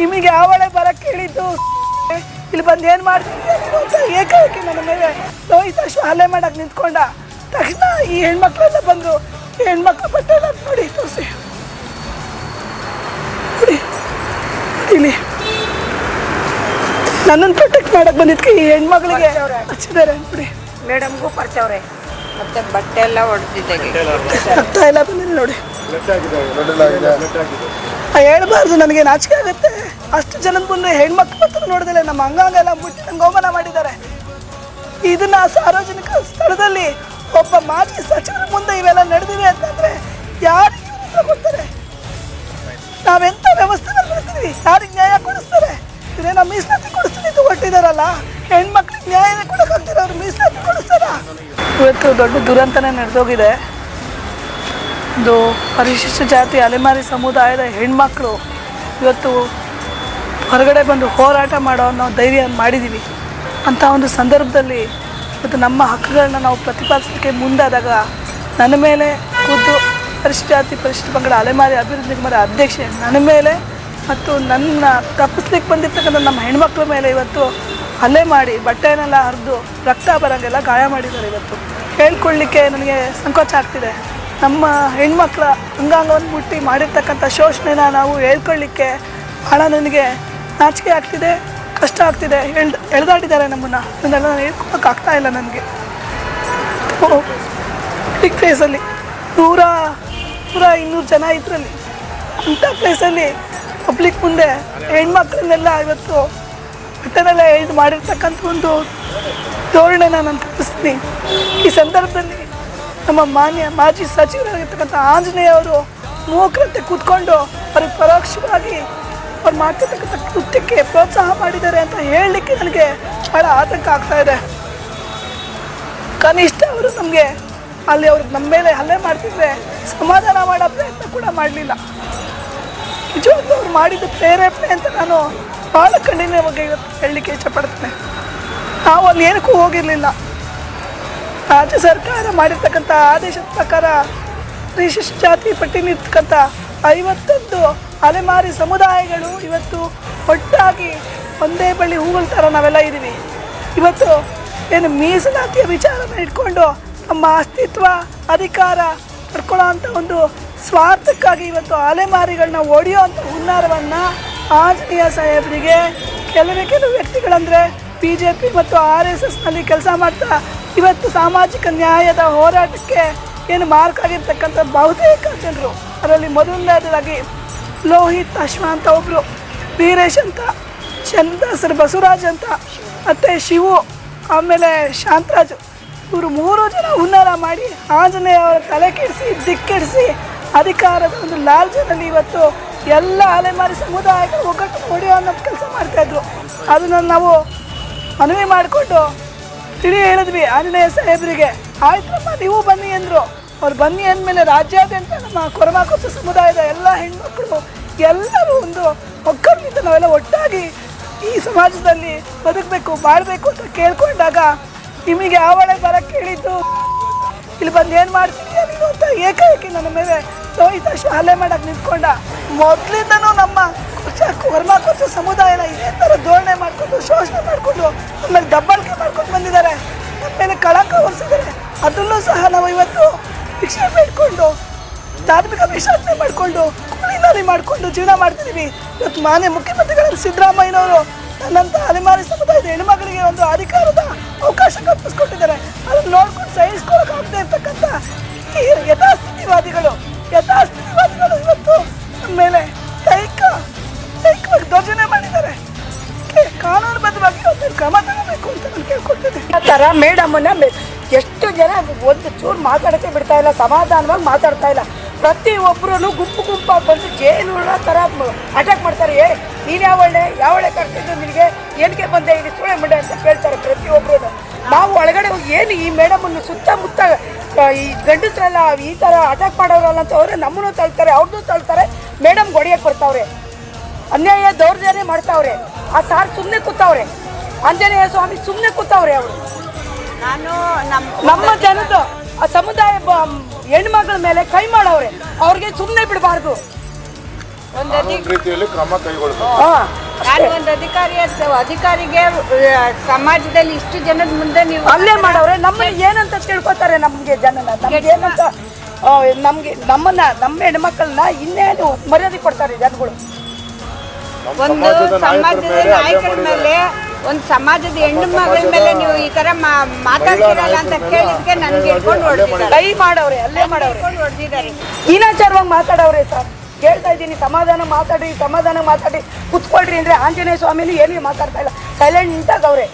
ನಿಮಗೆ ಯಾವಳೆ ಬರಕ್ಕೆ ಹೇಳಿದ್ದು. ಇಲ್ಲಿ ಬಂದು ಏನು ಮಾಡ್ತೀನಿ ಏಕಾಏಕಿ ನನ್ನ ಮೇಲೆ ತಕ್ಷಣ ಹಲ್ಲೆ ಮಾಡಕ್ಕೆ ನಿಂತ್ಕೊಂಡ. ತಕ್ಷಣ ಈ ಹೆಣ್ಮಕ್ಳೆಲ್ಲ ಬಂದರು ಈ ಹೆಣ್ಮಕ್ಳು ಬಟ್ಟೆ ಎಲ್ಲ ನೋಡಿ ತೋರಿಸಿ. ಇಲ್ಲಿ ನನ್ನನ್ನು ಪ್ರೊಟೆಕ್ಟ್ ಮಾಡಕ್ಕೆ ಬಂದಿದ್ದಕ್ಕೆ ಈ ಹೆಣ್ಮಗಳಿಗೆ ಹಚ್ಚಿದ್ದಾರೆ ಬಿಡಿ ಮೇಡಮ್ಗೂ ಪರ್ಚವ್ರೆ ಮತ್ತೆ ಬಟ್ಟೆ ಎಲ್ಲ ಹೊಡೆದಿದ್ದೆ ರಕ್ತ ಎಲ್ಲ ಬಂದಿದೆ ನೋಡಿ. ಹೇಳ್ಬಾರ್ದು, ನನಗೆ ನಾಚಿಕೆ ಆಗುತ್ತೆ. ಅಷ್ಟು ಜನದ ಮುಂದೆ ಹೆಣ್ಮಕ್ಳು ನೋಡಿದ್ರೆ ನಮ್ಮ ಅಂಗಾಂಗ ಎಲ್ಲ ಮುಟ್ಟಿ ನಂಗೆ ಅವಮಾನ ಮಾಡಿದ್ದಾರೆ. ಇದನ್ನ ಸಾರ್ವಜನಿಕ ಸ್ಥಳದಲ್ಲಿ ಒಬ್ಬ ಮಾಜಿ ಸಚಿವರ ಮುಂದೆ ಇವೆಲ್ಲ ನಡೆದಿವೆ ಅಂತಂದ್ರೆ ಯಾರು ಕೊಡ್ತಾರೆ? ನಾವೆಂತ ವ್ಯವಸ್ಥೆ ಮಾಡ್ತೀವಿ? ಯಾರಿಗೆ ನ್ಯಾಯ ಕೊಡಿಸ್ತಾರೆ? ಇದೇ ನಮ್ಮ ಮೀಸಲಾತಿ ಕೊಡಿಸ್ತೀನಿ ಇದು ಕೊಟ್ಟಿದಾರಲ್ಲ ಹೆಣ್ಮಕ್ಳಿಗೆ ನ್ಯಾಯ ಕೊಡಕ್ಕಾಗ್ತಿರೋ ಅವ್ರು ಮೀಸಲಾತಿ ಕೊಡಿಸ್ತಾರ? ಇವತ್ತು ದೊಡ್ಡ ದುರಂತನೇ ನಡೆದೋಗಿದೆ. ಒಂದು ಪರಿಶಿಷ್ಟ ಜಾತಿ ಅಲೆಮಾರಿ ಸಮುದಾಯದ ಹೆಣ್ಮಕ್ಳು ಇವತ್ತು ಹೊರಗಡೆ ಬಂದು ಹೋರಾಟ ಮಾಡೋ ಅನ್ನೋ ಧೈರ್ಯ ಮಾಡಿದ್ದೀವಿ. ಅಂಥ ಒಂದು ಸಂದರ್ಭದಲ್ಲಿ ಇವತ್ತು ನಮ್ಮ ಹಕ್ಕುಗಳನ್ನ ನಾವು ಪ್ರತಿಪಾದಿಸಲಿಕ್ಕೆ ಮುಂದಾದಾಗ ನನ್ನ ಮೇಲೆ ಖುದ್ದು ಪರಿಶಿಷ್ಟ ಜಾತಿ, ಪರಿಶಿಷ್ಟ ಪಂಗಡ, ಅಲೆಮಾರಿ ಅಭಿವೃದ್ಧಿ ನಿಗಮದ ಅಧ್ಯಕ್ಷೆ ನನ್ನ ಮೇಲೆ ಮತ್ತು ನನ್ನ ತಪ್ಪಿಸ್ಲಿಕ್ಕೆ ಬಂದಿರ್ತಕ್ಕಂಥ ನಮ್ಮ ಹೆಣ್ಮಕ್ಳ ಮೇಲೆ ಇವತ್ತು ಹಲ್ಲೆ ಮಾಡಿ ಬಟ್ಟೆನೆಲ್ಲ ಹರಿದು ರಕ್ತ ಬರೋಂಗೆಲ್ಲ ಗಾಯ ಮಾಡಿದ್ದಾರೆ ಇವತ್ತು. ಹೇಳ್ಕೊಳ್ಳಿಕ್ಕೆ ನನಗೆ ಸಂಕೋಚ ಆಗ್ತಿದೆ. ನಮ್ಮ ಹೆಣ್ಮಕ್ಳ ಅಂಗಾಂಗವನ್ನು ಮುಟ್ಟಿ ಮಾಡಿರ್ತಕ್ಕಂಥ ಶೋಷಣೆನ ನಾವು ಹೇಳ್ಕೊಳ್ಳಿಕ್ಕೆ ಭಾಳ ನನಗೆ ನಾಚಿಕೆ ಆಗ್ತಿದೆ, ಕಷ್ಟ ಆಗ್ತಿದೆ. ಎಳ್ದು ಎಳೆದಾಡಿದ್ದಾರೆ ನಮ್ಮನ್ನು. ಅದನ್ನೆಲ್ಲ ನಾನು ಹೇಳ್ಕೊಳಕ್ಕೆ ಆಗ್ತಾ ಇಲ್ಲ ನನಗೆ. ಬಿಗ್ ಪ್ಲೇಸಲ್ಲಿ ನೂರ ನೂರ ಇನ್ನೂರು ಜನ ಇದ್ರಲ್ಲಿ. ಅಂಥ ಪ್ಲೇಸಲ್ಲಿ ಪಬ್ಲಿಕ್ ಮುಂದೆ ಹೆಣ್ಮಕ್ಳನ್ನೆಲ್ಲ ಇವತ್ತು ಬಟ್ಟೆನೆಲ್ಲ ಎಳ್ದು ಮಾಡಿರ್ತಕ್ಕಂಥ ಒಂದು ಧೋರಣೆನ ನಾನು ತಪ್ಪಿಸ್ತೀನಿ. ಈ ಸಂದರ್ಭದಲ್ಲಿ ನಮ್ಮ ಮಾನ್ಯ ಮಾಜಿ ಸಚಿವರಾಗಿರ್ತಕ್ಕಂಥ ಆಂಜನೇಯ ಅವರು ಮೂಕರಂತೆ ಕೂತ್ಕೊಂಡು ಅವ್ರಿಗೆ ಪರೋಕ್ಷವಾಗಿ ಅವ್ರು ಮಾಡ್ತಿರ್ತಕ್ಕಂಥ ಕೃತ್ಯಕ್ಕೆ ಪ್ರೋತ್ಸಾಹ ಮಾಡಿದ್ದಾರೆ ಅಂತ ಹೇಳಲಿಕ್ಕೆ ನನಗೆ ಭಾಳ ಆತಂಕ ಆಗ್ತಾ ಇದೆ. ಕನಿಷ್ಠ ಅವರು ನಮಗೆ ಅಲ್ಲಿ ಅವ್ರು ನಮ್ಮ ಮೇಲೆ ಹಲ್ಲೆ ಮಾಡ್ತಿದ್ರೆ ಸಮಾಧಾನ ಮಾಡೋ ಪ್ರಯತ್ನ ಕೂಡ ಮಾಡಲಿಲ್ಲ. ನಿಜವಾಗ್ಲೂ ಅವ್ರು ಮಾಡಿದ ಪ್ರೇರೇಪಣೆ ಅಂತ ನಾನು ಭಾಳ ಬಗ್ಗೆ ಇವತ್ತು ಹೇಳಲಿಕ್ಕೆ ಇಷ್ಟಪಡ್ತೇನೆ. ನಾವು ಅಲ್ಲಿ ಏನಕ್ಕೂ ಹೋಗಿರಲಿಲ್ಲ. ರಾಜ್ಯ ಸರ್ಕಾರ ಮಾಡಿರ್ತಕ್ಕಂಥ ಆದೇಶದ ಪ್ರಕಾರ ಪರಿಶಿಷ್ಟ ಜಾತಿ ಪಟ್ಟಿನಿರ್ತಕ್ಕಂಥ ಐವತ್ತೊಂದು ಅಲೆಮಾರಿ ಸಮುದಾಯಗಳು ಇವತ್ತು ಒಟ್ಟಾಗಿ ಒಂದೇ ಬಳ್ಳಿ ಹೂಗಳ ಥರ ನಾವೆಲ್ಲ ಇದ್ದೀವಿ. ಇವತ್ತು ಏನು ಮೀಸಲಾತಿಯ ವಿಚಾರನ ಇಟ್ಕೊಂಡು ನಮ್ಮ ಅಸ್ತಿತ್ವ, ಅಧಿಕಾರ ಪಡ್ಕೊಳ್ಳೋ ಅಂಥ ಒಂದು ಸ್ವಾರ್ಥಕ್ಕಾಗಿ ಇವತ್ತು ಅಲೆಮಾರಿಗಳನ್ನ ಒಡೆಯೋ ಅಂಥ ಹುನ್ನಾರವನ್ನು ಆಂಜನೇಯ ಸಾಹೇಬರಿಗೆ, ಕೆಲವೇ ಕೆಲವು ವ್ಯಕ್ತಿಗಳಂದರೆ ಬಿ ಜೆ ಪಿ ಮತ್ತು ಆರ್ ಎಸ್ ಎಸ್ನಲ್ಲಿ ಕೆಲಸ ಮಾಡ್ತಾ ಇವತ್ತು ಸಾಮಾಜಿಕ ನ್ಯಾಯದ ಹೋರಾಟಕ್ಕೆ ಏನು ಮಾರ್ಕ್ ಆಗಿರ್ತಕ್ಕಂಥ ಬಹುತೇಕ ಜನರು, ಅದರಲ್ಲಿ ಮೊದಲನೇದಾಗಿ ಲೋಹಿತ್ ಅಶ್ವ ಅಂತ ಒಬ್ಬರು ವೀರೇಶ್ ಅಂತ, ಚಂದಾಸರ್ ಬಸವರಾಜ್ ಅಂತ, ಮತ್ತು ಶಿವು, ಆಮೇಲೆ ಶಾಂತರಾಜ್. ಇವರು ಮೂರು ಜನ ಹುನ್ನಾರ ಮಾಡಿ ಆಂಜನೇಯ ಅವರ ತಲೆ ಕೆಡಿಸಿ, ದಿಕ್ಕೆಡಿಸಿ ಅಧಿಕಾರದ ಒಂದು ಲಾಲ್ಜನಲ್ಲಿ ಇವತ್ತು ಎಲ್ಲ ಅಲೆಮಾರಿ ಸಮುದಾಯಕ್ಕೆ ಒಗ್ಗಟ್ಟು ಹೊಡೆಯೋ ಅನ್ನೋ ಕೆಲಸ ಮಾಡ್ತಾಯಿದ್ರು ಅದನ್ನು ನಾವು ಮನವಿ ಮಾಡಿಕೊಂಡು ತಿಳಿ ಹೇಳಿದ್ವಿ ಆಂಜನೇಯ ಸಾಹೇಬರಿಗೆ. ಆಯ್ತಮ್ಮ, ನೀವು ಬನ್ನಿ ಅಂದರು. ಅವ್ರು ಬನ್ನಿ ಅಂದಮೇಲೆ ರಾಜ್ಯಾದ್ಯಂತ ನಮ್ಮ ಕೊರಮಾಕೋಸ ಸಮುದಾಯದ ಎಲ್ಲ ಹೆಣ್ಮಕ್ಳು ಎಲ್ಲರೂ ಒಂದು ಒಗ್ಗಟ್ಟಿನಿಂದ ನಾವೆಲ್ಲ ಒಟ್ಟಾಗಿ ಈ ಸಮಾಜದಲ್ಲಿ ಬದುಕಬೇಕು ಮಾಡಬೇಕು ಅಂತ ಕೇಳ್ಕೊಂಡಾಗ ನಿಮಗೆ ಯಾವಳೆ ಬರಕ್ಕೆ ಹೇಳಿದ್ದು ಇಲ್ಲಿ ಬಂದು ಏನು ಮಾಡ್ತೀನಿ ಅಂತ ಏಕಾಏಕಿ ನನ್ನ ಮೇಲೆ ಲೋಹಿತಾಶ್ವ ಶಾಲೆ ಮಾಡಕ್ಕೆ ನಿಂತ್ಕೊಂಡ. ಮೊದಲಿಂದನೂ ನಮ್ಮ ಕುರ್ಚ ವರ್ಮಾಕುರ್ಚ ಸಮುದಾಯನ ಇದೇ ಥರ ಧೋರಣೆ ಮಾಡಿಕೊಂಡು, ಶೋಷಣೆ ಮಾಡಿಕೊಂಡು, ಆಮೇಲೆ ದಬ್ಬಾಳಿಕೆ ಮೇಲೆ ಕಳಂಕ ಹೊರಿಸಿದ್ದಾರೆ ಅದರಲ್ಲೂ ಸಹ ನಾವು ಇವತ್ತು ಭಿಕ್ಷೆ ಬೇಡ್ಕೊಂಡು, ಧಾರ್ಮಿಕ ವಿಷಾದನೆ ಮಾಡಿಕೊಂಡು ಕೂಲಿನಾಲಿ ಮಾಡಿಕೊಂಡು ಜೀವನ ಮಾಡ್ತಿದ್ದೀವಿ. ಇವತ್ತು ಮಾನ್ಯ ಮುಖ್ಯಮಂತ್ರಿಗಳಲ್ಲಿ ಸಿದ್ದರಾಮಯ್ಯನವರು ನನ್ನಂಥ ಅಲೆಮಾರಿ ಸಮುದಾಯದ ಹೆಣ್ಮಗಳಿಗೆ ಒಂದು ಅಧಿಕಾರದ ಅವಕಾಶ ಕಲ್ಪಿಸ್ಕೊಟ್ಟಿದ್ದಾರೆ. ಅದನ್ನು ನೋಡ್ಕೊಂಡು ಸಹಿಸ್ಕೊಳಕಾಗದೆ ಇರ್ತಕ್ಕಂಥ ಈ ಯಥಾಸ್ಥಿತಿವಾದಿಗಳು ಯಥಾಸ್ಥಿತಿವಾದಿಗಳು ಇವತ್ತು ನಮ್ಮ ಮೇಲೆ ದೈಹಿಕ, ದೈಹಿಕವಾಗಿ ದೌರ್ಜನ್ಯ ಮಾಡಿದ್ದಾರೆ. ಇದಕ್ಕೆ ಕಾನೂನುಬದ್ಧವಾಗಿ ಒಂದು ಕ್ರಮ ಅಂತ ಎಷ್ಟು ಜನ ಒಂದು ಚೂರು ಮಾತಾಡೋಕ್ಕೆ ಬಿಡ್ತಾ ಇಲ್ಲ, ಸಮಾಧಾನವಾಗಿ ಮಾತಾಡ್ತಾ ಇಲ್ಲ. ಪ್ರತಿ ಒಬ್ಬರು ಗುಂಪು ಗುಂಪಾಗಿ ಬಂದು ಜೇನು ಥರ ಅಟ್ಯಾಕ್ ಮಾಡ್ತಾರೆ. ಏ, ನೀನು ಯಾವ ಒಳ್ಳೆ ಯಾವ ಒಳ್ಳೆ ಕರ್ಸಿದ್ದು ನಿನಗೆ? ಏನಕ್ಕೆ ಬಂದೆ? ಇಲ್ಲಿ ಸುಳೆ ಮಂಡೆ ಅಂತ ಕೇಳ್ತಾರೆ ಪ್ರತಿಯೊಬ್ಬರು ನಾವು ಒಳಗಡೆ ಹೋಗಿ ಏನು ಈ ಮೇಡಮನ್ನು ಸುತ್ತಮುತ್ತ ಈ ಗಂಡಸ್ರೆಲ್ಲ ಈ ಥರ ಅಟ್ಯಾಕ್ ಮಾಡೋರಲ್ಲ ಅಂತ ಅವ್ರೆ ನಮ್ಮನ್ನು ತಳ್ತಾರೆ ಅವ್ರದ್ದು ತಳ್ತಾರೆ. ಮೇಡಮ್ ಹೊಡಿಯಕ್ಕೆ ಬರ್ತಾವ್ರೆ. ಅನ್ಯಾಯ ದೌರ್ಜನ್ಯ ಮಾಡ್ತಾವ್ರೆ. ಆ ಸಾರ್ ಸುಮ್ಮನೆ ಕೂತಾವ್ರೆ. ಆಂಜನೇಯ ಸ್ವಾಮಿ ಸುಮ್ಮನೆ ಕೂತಾವ್ರೆ ಅವರು. ನಾನು ನಮ್ಮ ನಮ್ಮ ಜನದ ಆ ಸಮುದಾಯ ಬ- ಹೆಣ್ಮಗಳ ಮೇಲೆ ಕೈ ಮಾಡವ್ರೆ. ಅವ್ರಿಗೆ ಸುಮ್ಮನೆ ಬಿಡಬಾರ್ದು. ಒಂದು ರೀತಿಯಲ್ಲಿ ಕ್ರಮ ಕೈಗೊಳ್ಬೇಕು. ಹಾ. ನಾನು ಒಂದು ಅಧಿಕಾರಿ ಅಧಿಕಾರಿಗೆ ಸಮಾಜದಲ್ಲಿ ಇಷ್ಟು ಜನದ ಮುಂದೆ ನೀವು ಅಲ್ಲೇ ಮಾಡವ್ರೆ. ನಮ್ಮನ್ನ ಏನಂತ ತಿಳ್ಕೊತಾರೆ ನಮ್ಗೆ ಜನನ? ನಮ್ಗೆ ಏನಂತ ನಮ್ಗೆ ನಮ್ಮನ್ನ ನಮ್ಮ ಹೆಣ್ಮಕ್ಳನ್ನ ಇನ್ನೇನು ಮರ್ಯಾದೆ ಕೊಡ್ತಾರೆ ಜನಗಳು. ನಮ್ಮ ಒಂದು ಸಮಾಜದ ನಾಯಕರ ಮೇಲೆ ಒಂದು ಸಮಾಜದ ಹೆಣ್ಣು ಮಗಳ ಮೇಲೆ ನೀವು ಈ ತರ ಮಾ- ಮಾತಾಡ್ತಿರಲ್ಲ ಅಂತ ಕೇಳಿದ್ಕೆ ನನ್ಗೆ ಇಟ್ಕೊಂಡು ಹೊಡೆದಿದ್ದಾರೆ. ಕೈ ಮಾಡವ್ರೆ ಅಲ್ಲೇ ಮಾಡವ್ರೆ ಹೊಡೆದಿದ್ದಾರೆ. ಹೀನಾಚಾರವಾಗಿ ಮಾತಾಡವ್ರೆ ಸರ್. ಹೇಳ್ತಾ ಇದ್ದೀನಿ ಸಮಾಧಾನ ಮಾತಾಡಿ ಸಮಾಧಾನ ಮಾತಾಡಿ. ಕುತ್ಕೊಳ್ರಿ ಅಂದ್ರೆ ಆಂಜನೇಯ ಸ್ವಾಮಿನೂ ಏನು ಮಾತಾಡ್ತಾ ಇಲ್ಲ. ಸೈಲೆಂಟ್ ಆಗವ್ರೆ